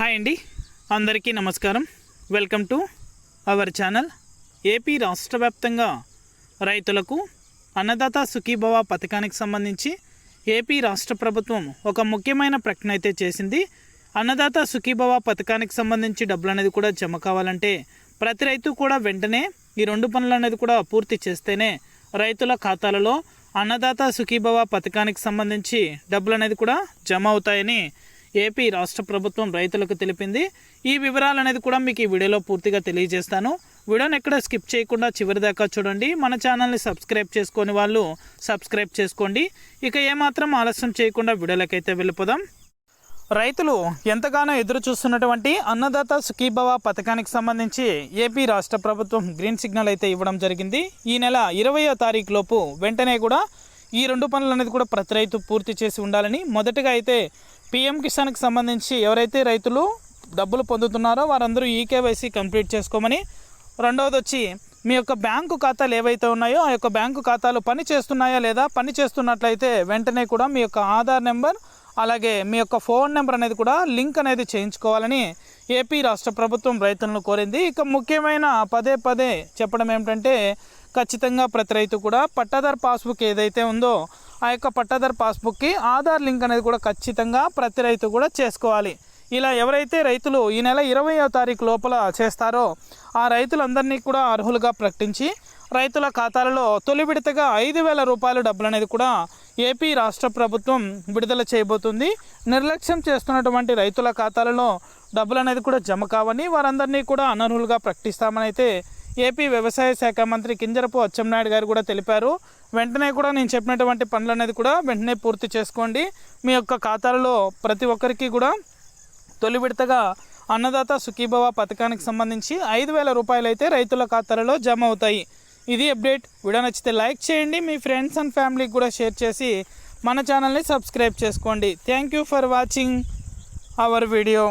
Hi అండి. అందరికీ నమస్కారం. Welcome to our channel. AP రాష్ట్ర వ్యాప్తంగా రైతులకు అన్నదాత సుఖీభవ పథకానికి సంబంధించి ఏపీ రాష్ట్ర ప్రభుత్వం ఒక ముఖ్యమైన ప్రకటన అయితే చేసింది. అన్నదాత సుఖీభవ పథకానికి సంబంధించి డబ్బులు అనేది కూడా జమ కావాలంటే ప్రతి రైతు కూడా వెంటనే ఈ రెండు పనులు అనేది కూడా పూర్తి చేస్తేనే రైతుల ఖాతాలలో అన్నదాత సుఖీభవ పథకానికి సంబంధించి డబ్బులు అనేది కూడా జమ అవుతాయని ఏపీ రాష్ట్ర ప్రభుత్వం రైతులకు తెలిపింది. ఈ వివరాలు అనేది కూడా మీకు ఈ వీడియోలో పూర్తిగా తెలియజేస్తాను. వీడియోని ఎక్కడ స్కిప్ చేయకుండా చివరి దాకా చూడండి. మన ఛానల్ని సబ్స్క్రైబ్ చేసుకొని వాళ్ళు సబ్స్క్రైబ్ చేసుకోండి. ఇక ఏమాత్రం ఆలస్యం చేయకుండా వీడియోలకైతే వెళ్ళిపోదాం. రైతులు ఎంతగానో ఎదురు చూస్తున్నటువంటి అన్నదాత సుఖీభవ పథకానికి సంబంధించి ఏపీ రాష్ట్ర ప్రభుత్వం గ్రీన్ సిగ్నల్ అయితే ఇవ్వడం జరిగింది. ఈ నెల ఇరవయో తారీఖు లోపు వెంటనే కూడా ఈ రెండు పనులు అనేది కూడా ప్రతి రైతు పూర్తి చేసి ఉండాలని మొదటగా అయితే పిఎం కిసాన్కి సంబంధించి ఎవరైతే రైతులు డబ్బులు పొందుతున్నారో వారందరూ ఈకేవైసీ కంప్లీట్ చేసుకోమని రెండవది వచ్చి మీ యొక్క బ్యాంకు ఖాతాలు ఏవైతే ఉన్నాయో ఆ యొక్క బ్యాంకు ఖాతాలు పని చేస్తున్నాయా లేదా పని చేస్తున్నట్లయితే వెంటనే కూడా మీ యొక్క ఆధార్ నెంబర్ అలాగే మీ యొక్క ఫోన్ నెంబర్ అనేది కూడా లింక్ అనేది చేయించుకోవాలని ఏపీ రాష్ట్ర ప్రభుత్వం రైతులను కోరింది. ఇక ముఖ్యమైన పదే పదే చెప్పడం ఏమిటంటే ఖచ్చితంగా ప్రతి రైతు కూడా పట్టాదార్ పాస్బుక్ ఏదైతే ఉందో ఆ యొక్క పట్టాదారు పాస్బుక్కి ఆధార్ లింక్ అనేది కూడా ఖచ్చితంగా ప్రతి రైతు కూడా చేసుకోవాలి. ఇలా ఎవరైతే రైతులు ఈ నెల ఇరవయో తారీఖు లోపల చేస్తారో ఆ రైతులందరినీ కూడా అర్హులుగా ప్రకటించి రైతుల ఖాతాలలో తొలి విడతగా ఐదు వేల రూపాయల డబ్బులు అనేది కూడా ఏపీ రాష్ట్ర ప్రభుత్వం విడుదల చేయబోతుంది. నిర్లక్ష్యం చేస్తున్నటువంటి రైతుల ఖాతాలలో డబ్బులు అనేది కూడా జమ కావని వారందరినీ కూడా అనర్హులుగా ప్రకటిస్తామని అయితే ఏపీ వ్యవసాయ శాఖ మంత్రి కింజరపు అచ్చెన్నాయుడు గారు కూడా తెలిపారు. వెంటనే కూడా నేను చెప్పినటువంటి పనులు అనేది కూడా వెంటనే పూర్తి చేసుకోండి. మీ యొక్క ఖాతాలలో ప్రతి ఒక్కరికి కూడా తొలి విడతగా అన్నదాత సుఖీభవ పథకానికి సంబంధించి ఐదు వేల రూపాయలు అయితే రైతుల ఖాతాలలో జమ అవుతాయి. ఇది అప్డేట్. వీడియో నచ్చితే లైక్ చేయండి మీ ఫ్రెండ్స్ అండ్ ఫ్యామిలీకి కూడా షేర్ చేసి మన ఛానల్ని సబ్స్క్రైబ్ చేసుకోండి. Thank you for watching our video.